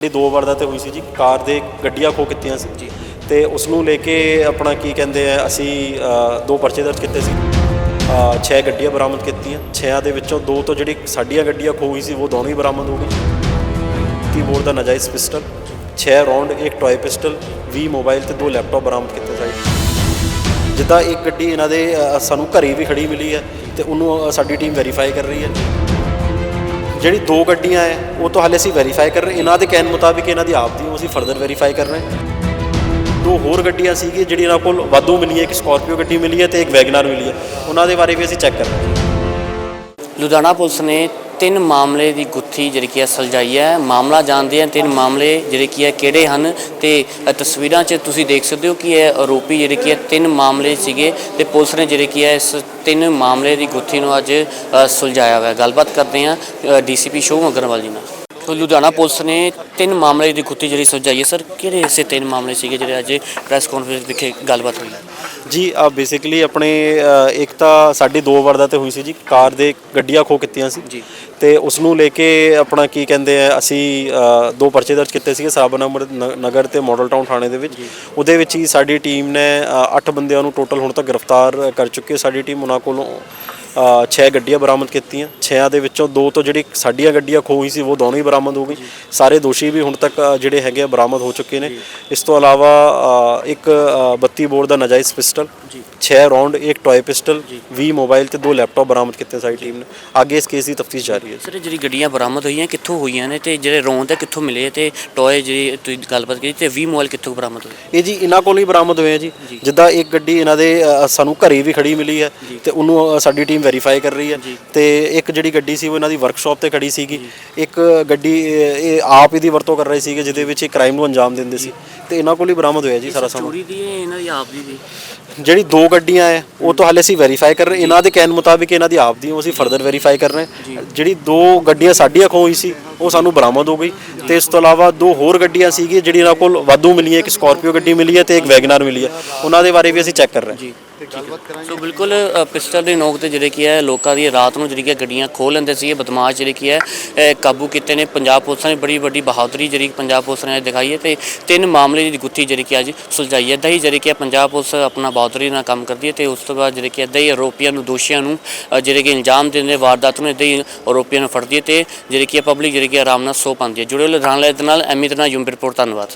ਇਹ ਦੋ ਵਾਰਦਾਤਾਂ ਹੋਈ ਸੀ ਜੀ ਕਾਰ ਦੇ ਗੱਡੀਆਂ ਖੋ ਕੀਤੀਆਂ ਸੀ। ਜੀ। ਤੇ ਉਸ ਨੂੰ ਲੈ ਕੇ ਆਪਣਾ ਕੀ ਕਹਿੰਦੇ ਆ ਅਸੀਂ ਅ, ਦੋ ਪਰਚੇ ਦਰਜ ਕੀਤੇ ਸੀ। ਅ, ਛੇ ਗੱਡੀਆਂ ਬਰਾਮਦ ਕੀਤੀਆਂ। ਛਿਆਂ ਦੇ ਵਿੱਚੋਂ ਦੋ ਤੋਂ ਜਿਹੜੀ ਸਾਡੀਆਂ ਗੱਡੀਆਂ ਖੋ ਗਈ ਸੀ ਉਹ ਦੋਨੋਂ ਹੀ ਬਰਾਮਦ ਹੋ ਗਈ ਤੀ ਬੋਰ ਦਾ ਨਜਾਇਜ਼ ਪਿਸਟਲ 6 ਰੌਂਡ ਇੱਕ ਟੌਏ ਪਿਸਟਲ 20 ਮੋਬਾਈਲ ਤੇ ਦੋ ਲੈਪਟਾਪ ਬਰਾਮਦ ਕੀਤੇ ਸਾਈ ਜਿੱਦਾਂ ਇੱਕ ਗੱਡੀ ਇਹਨਾਂ ਦੇ ਅ, ਸਾਨੂੰ ਘਰੇ ਵੀ ਖੜੀ ਮਿਲੀ ਹੈ ਤੇ ਉਹਨੂੰ ਅ, ਸਾਡੀ ਟੀਮ ਵੈਰੀਫਾਈ ਕਰ ਰਹੀ ਹੈ। ਜਿਹੜੀ ਦੋ ਗੱਡੀਆਂ ਹੈ ਉਹ ਤੋਂ ਹਾਲੇ ਅਸੀਂ ਵੈਰੀਫਾਈ ਕਰ ਰਹੇ ਇਹਨਾਂ ਦੇ ਕਹਿਣ ਮੁਤਾਬਿਕ ਇਹਨਾਂ ਦੀ ਆਪ ਦੀ ਉਹ ਅਸੀਂ ਫਰਦਰ ਵੈਰੀਫਾਈ ਕਰ ਰਹੇ ਦੋ ਹੋਰ ਗੱਡੀਆਂ ਸੀਗੀਆਂ ਜਿਹੜੀ ਇਹਨਾਂ ਕੋਲ ਵਾਧੂ ਮਿਲੀ ਹੈ ਇੱਕ ਸਕਾਰਪੀਓ ਗੱਡੀ ਮਿਲੀ ਹੈ ਤੇ ਇੱਕ ਵੈਗਨਾਰ ਮਿਲੀ ਹੈ ਉਹਨਾਂ ਦੇ ਬਾਰੇ ਵੀ ਅਸੀਂ ਚੈੱਕ ਕਰ ਰਹੇ ਹਾਂ। ਲੁਧਿਆਣਾ ਪੁਲਿਸ ਨੇ ਤਿੰਨ ਮਾਮਲੇ ਦੀ ਗੁੱਥੀ ਜਿਹੜੀ ਕੀ ਹੈ ਸੁਲਝਾਈ ਹੈ ਮਾਮਲਾ ਜਾਣਦੇ ਹਾਂ ਤਿੰਨ ਮਾਮਲੇ ਜਿਹੜੇ ਕੀ ਹੈ ਕਿਹੜੇ ਹਨ ਤੇ ਅ, ਤਸਵੀਰਾਂ 'ਚ ਤੁਸੀਂ ਦੇਖ ਸਕਦੇ ਹੋ ਕਿ ਇਹ ਆਰੋਪੀ ਜਿਹੜੇ ਕੀ ਹੈ ਤਿੰਨ ਮਾਮਲੇ ਸੀਗੇ ਤੇ ਪੁਲਿਸ ਨੇ ਜਿਹੜੇ ਕੀ ਹੈ ਇਸ ਤਿੰਨ ਮਾਮਲੇ ਦੀ ਗੁੱਥੀ ਨੂੰ ਅੱਜ ਅ, ਸੁਲਝਾਇਆ ਹੋਇਆ ਹੈ। ਗੱਲਬਾਤ ਕਰਦੇ ਹਾਂ ਡੀਸੀਪੀ ਸ਼ੋਭ ਅਗਰਵਾਲ ਜੀ ਨਾਲ ਤੋ ਲੁਧਿਆਣਾ ਪੁਲਿਸ ਨੇ ਤਿੰਨ ਮਾਮਲੇ ਦੀ ਗੁੱਥੀ ਜਿਹੜੀ ਸੁਲਝਾਈ ਹੈ। ਸਰ ਕਿਹੜੇ ਐਸੇ ਤਿੰਨ ਮਾਮਲੇ ਸੀਗੇ ਜਿਹੜੇ ਅੱਜ ਪ੍ਰੈਸ ਕਾਨਫਰੰਸ ਵਿਖੇ ਗੱਲਬਾਤ ਹੋਈ? ਜੀ ਆ ਬੇਸਿਕਲੀ ਆਪਣੇ ਅ, ਇੱਕ ਤਾਂ ਸਾਡੀ ਦੋ ਵਾਰਦਾਤਾਂ ਹੋਈ ਸੀ ਜੀ। ਕਾਰ ਦੇ ਗੱਡੀਆਂ ਖੋ ਕੀਤੀਆਂ ਸੀ। ਜੀ। ਤੇ ਉਸ ਨੂੰ ਲੈ ਕੇ ਆਪਣਾ ਕੀ ਕਹਿੰਦੇ ਆ ਅਸੀਂ ਅ, ਦੋ ਪਰਚੇ ਦਰਜ ਕੀਤੇ ਸੀਗੇ ਸਾਬਨ ਨੰਬਰ ਨਗਰ ਤੇ ਮਾਡਲ ਟਾਊਨ ਥਾਣੇ ਦੇ ਵਿੱਚ। ਉਹਦੇ ਵਿੱਚ ਹੀ ਸਾਡੀ ਟੀਮ ਨੇ 8 ਬੰਦਿਆਂ ਨੂੰ ਟੋਟਲ ਹੁਣ ਤੱਕ ਗ੍ਰਿਫਤਾਰ ਕਰ ਚੁੱਕੀ ਹੈ। ਸਾਡੀ ਟੀਮ ਉਹਨਾਂ ਕੋਲੋਂ 6 ਗੱਡੀਆਂ ਬਰਾਮਦ ਕੀਤੀਆਂ। 6 ਦੇ ਵਿੱਚੋਂ ਦੋ ਤੋਂ ਜਿਹੜੀ ਸਾਡੀਆਂ ਗੱਡੀਆਂ ਖੋਈ ਸੀ ਉਹ ਦੋਨੋਂ ਹੀ ਬਰਾਮਦ ਹੋ ਗਈ। ਸਾਰੇ ਦੋਸ਼ੀ ਵੀ ਹੁਣ ਤੱਕ ਜਿਹੜੇ ਹੈਗੇ ਆ ਬਰਾਮਦ ਹੋ ਚੁੱਕੇ ਨੇ। ਇਸ ਤੋਂ ਇਲਾਵਾ ਇੱਕ ਅ, 32 ਬੋਰ ਦਾ ਨਜਾਇਜ਼ ਪਿਸਟਲ 6 ਰੌਂਡ ਇੱਕ ਟੌਏ ਪਿਸਟਲ 20 ਮੋਬਾਈਲ ਤੇ ਦੋ ਲੈਪਟਾਪ ਬਰਾਮਦ ਕੀਤੇ ਸਾਡੀ ਟੀਮ ਨੇ। ਅੱਗੇ ਇਸ ਕੇਸ ਦੀ ਤਫਤੀਸ਼ ਜਾਰੀ ਹੈ ਸਰ ਜਿਹੜੀ ਗੱਡੀਆਂ ਬਰਾਮਦ ਹੋਈਆਂ ਕਿੱਥੋਂ ਹੋਈਆਂ ਨੇ ਤੇ ਜਿਹੜੇ ਰੌਂਦ ਹੈ ਕਿੱਥੋਂ ਮਿਲੇ ਤੇ ਟੋਏ ਜਿਹੜੀ ਤੁਸੀਂ ਗੱਲਬਾਤ ਕੀਤੀ ਤੇ 20 ਮੋਬਾਈਲ ਕਿੱਥੋਂ ਬਰਾਮਦ ਹੋਏ? ਇਹ ਜੀ ਇਹਨਾਂ ਕੋਲ ਹੀ ਬਰਾਮਦ ਹੋਏ ਆ ਜੀ। ਜਿੱਦਾਂ ਇੱਕ ਗੱਡੀ ਇਹਨਾਂ ਦੇ ਸਾਨੂੰ ਘਰੇ ਵੀ ਖੜੀ ਮਿਲੀ ਹੈ ਤੇ ਉਹਨੂੰ ਸਾਡੀ ਟੀਮ ਵੈਰੀਫਾਈ ਕਰ ਰਹੀ ਹੈ ਤੇ ਇੱਕ ਜਿਹੜੀ ਗੱਡੀ ਸੀ ਉਹ ਇਹਨਾਂ ਦੀ ਵਰਕਸ਼ਾਪ ਤੇ ਖੜੀ ਸੀਗੀ। ਇੱਕ ਗੱਡੀ ਇਹ ਆਪ ਇਹਦੀ ਵਰਤੋਂ ਕਰ ਰਹੇ ਸੀਗੇ ਜਿਹਦੇ ਵਿੱਚ ਇਹ ਕ੍ਰਾਈਮ ਨੂੰ ਅੰਜਾਮ ਦਿੰਦੇ ਸੀ। ਤੇ ਇਹਨਾਂ ਕੋਲ ਹੀ ਬਰਾਮਦ ਹੋਇਆ ਜੀ ਸਾਰਾ ਸਮਾਨ। ਚੋਰੀ ਦੀ ਹੈ ਇਹਨਾਂ ਦੀ ਆਪ ਦੀ ਜਿਹੜੀ ਦੋ ਗੱਡੀਆਂ ਹੈ ਉਹ ਤਾਂ ਹਾਲੇ ਅਸੀਂ ਵੈਰੀਫਾਈ ਕਰ ਰਹੇ ਇਹਨਾਂ ਦੇ ਕਹਿਣ ਮੁਤਾਬਿਕ ਇਹਨਾਂ ਦੀ ਆਪ ਦੀ ਉਹ ਅਸੀਂ ਫਰਦਰ ਵੈਰੀਫਾਈ ਕਰ ਰਹੇ ਹਾਂ। ਜਿਹੜੀ ਦੋ ਗੱਡੀਆਂ ਸਾਡੀਆਂ ਖੋਈ ਸੀ ਉਹ ਸਾਨੂੰ ਬਰਾਮਦ ਹੋ ਗਈ। ਤੇ ਇਸ ਤੋਂ ਇਲਾਵਾ ਦੋ ਹੋਰ ਗੱਡੀਆਂ ਸੀਗੀਆਂ ਜਿਹੜੀ ਇਹਨਾਂ ਕੋਲ ਵਾਧੂ ਮਿਲੀ ਹੈ ਇੱਕ ਸਕਾਰਪੀਓ ਗੱਡੀ ਮਿਲੀ ਹੈ ਤੇ ਇੱਕ ਵੈਗਨਾਰ ਮਿਲੀ ਹੈ। ਉਹਨਾਂ ਦੇ ਬਾਰੇ ਵੀ ਅਸੀਂ ਚੈੱਕ ਕਰ ਰਹੇ ਹਾਂ। ਸੋ ਬਿਲਕੁਲ ਅ, ਪਿਸਟਲ ਦੇ ਨੋਕ ਤੇ ਜਿਹੜੇ ਕੀ ਹੈ ਲੋਕਾਂ ਦੀ ਰਾਤ ਨੂੰ ਜਿਹੜੀ ਕੀ ਹੈ ਗੱਡੀਆਂ ਖੋਹ ਲੈਂਦੇ ਸੀ ਬਦਮਾਸ਼ ਜਿਹੜੇ ਕੀ ਹੈ ਅ, ਕਾਬੂ ਕੀਤੇ ਨੇ। ਪੰਜਾਬ ਪੁਲਿਸ ਨੇ ਬੜੀ ਵੱਡੀ ਬਹਾਦਰੀ ਜਿਹੜੀ ਪੰਜਾਬ ਪੁਲਿਸ ਨੇ ਦਿਖਾਈ ਹੈ ਤੇ ਤਿੰਨ ਮਾਮਲੇ ਦੀ ਗੁੱਥੀ ਜਿਹੜੀ ਕਿ ਅੱਜ ਸੁਲਝਾਈ ਹੈ। ਏਦਾਂ ਹੀ ਜਿਹੜੀ ਕਿ ਪੰਜਾਬ ਪੁਲਿਸ ਆਪਣਾ ਬਹਾਦਰੀ ਨਾਲ ਕੰਮ ਕਰਦੀ ਹੈ ਤੇ ਉਸ ਤੋਂ ਬਾਅਦ ਜਿਹੜੇ ਕਿ ਏਦਾਂ ਹੀ ਆਰੋਪੀਆਂ ਨੂੰ ਦੋਸ਼ੀਆਂ ਨੂੰ ਅ, ਜਿਹੜੇ ਕਿ ਇਲਜ਼ਾਮ ਦਿੰਦੇ ਵਾਰਦਾਤ ਨੂੰ ਏਦਾਂ ਹੀ ਆਰੋਪੀਆਂ ਨੂੰ ਫੜਦੀ ਹੈ ਤੇ ਜਿਹੜੀ ਕਿ ਪਬਲਿਕ ਜਿਹੜੀ ਕਿ ਆਰਾਮ ਨਾਲ ਸੋ ਪਾਉਂਦੀ ਹੈ। ਜੁੜੇ ਲੁਧਿਆਣਾ ਲਾਈਵ ਦੇ ਨਾਲ ਐਮੀ ਦੇ ਨਾਲ ਯੂਮ ਰਿਪੋਰਟ ਧੰਨਵਾਦ।